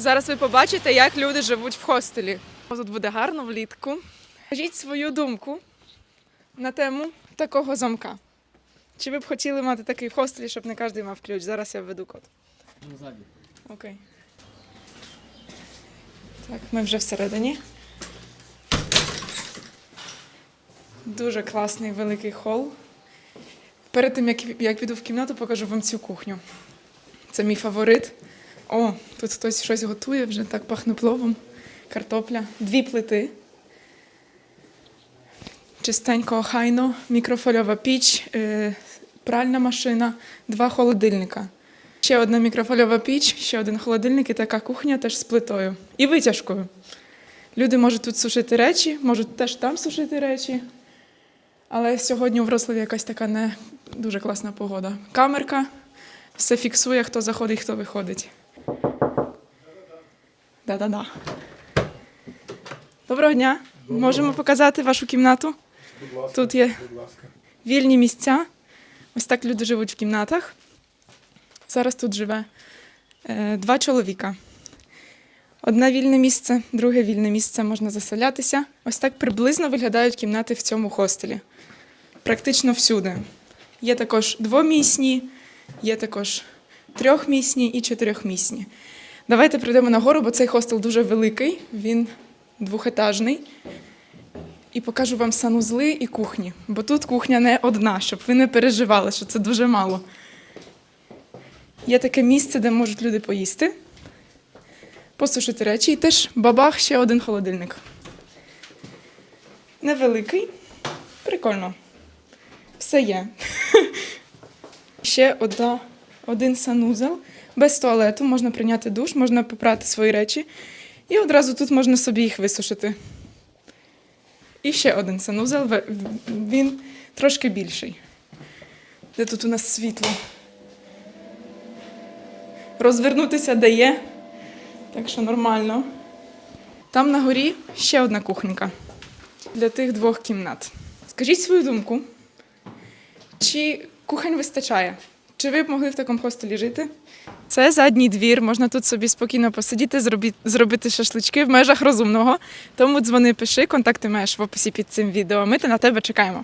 Зараз ви побачите, як люди живуть в хостелі. Тут буде гарно влітку. Скажіть свою думку на тему такого замка. Чи ви б хотіли мати такий хостелі, щоб не кожен мав ключ? Зараз я введу код. Ну. Окей. Так, ми вже всередині. Дуже класний великий хол. Перед тим, як, як піду в кімнату, покажу вам цю кухню. Це мій фаворит. О, тут хтось щось готує, вже так пахне пловом. Картопля. Дві плити. Чистенько, охайно, мікрофольова піч, е, пральна машина, два холодильника. Ще одна мікрофольова піч, ще один холодильник і така кухня теж з плитою. І витяжкою. Люди можуть тут сушити речі, можуть теж там сушити речі. Але сьогодні у Вроцлаві якась така не дуже класна погода. Камерка все фіксує, хто заходить, хто виходить. Да-да-да. Доброго дня. Можемо показати вашу кімнату. Будь ласка, Тут є будь ласка. вільні місця. Ось так люди живуть в кімнатах. Зараз тут живе е, два чоловіка. Одне вільне місце, друге вільне місце можна заселятися. Ось так приблизно виглядають кімнати в цьому хостелі. Практично всюди. Є також двомісні, є також трьохмісні і чотирьохмісні. Давайте прийдемо нагору, бо цей хостел дуже великий, він двохетажний. І покажу вам санузли і кухні. Бо тут кухня не одна, щоб ви не переживали, що це дуже мало. Є таке місце, де можуть люди поїсти, посушити речі, і теж бабах ще один холодильник. Невеликий, прикольно. Все є. Ще одна, один санузел без туалету, можна прийняти душ, можна попрати свої речі. І одразу тут можна собі їх висушити. І ще один санузел, він трошки більший. Де тут у нас світло? Розвернутися дає, так що нормально. Там на горі ще одна кухонька для тих двох кімнат. Скажіть свою думку, чи кухонь вистачає? Чи ви б могли в такому хостелі жити? Це задній двір, можна тут собі спокійно посидіти, зробити, зробити шашлички в межах розумного. Тому дзвони, пиши, контакти маєш в описі під цим відео. Ми на тебе чекаємо.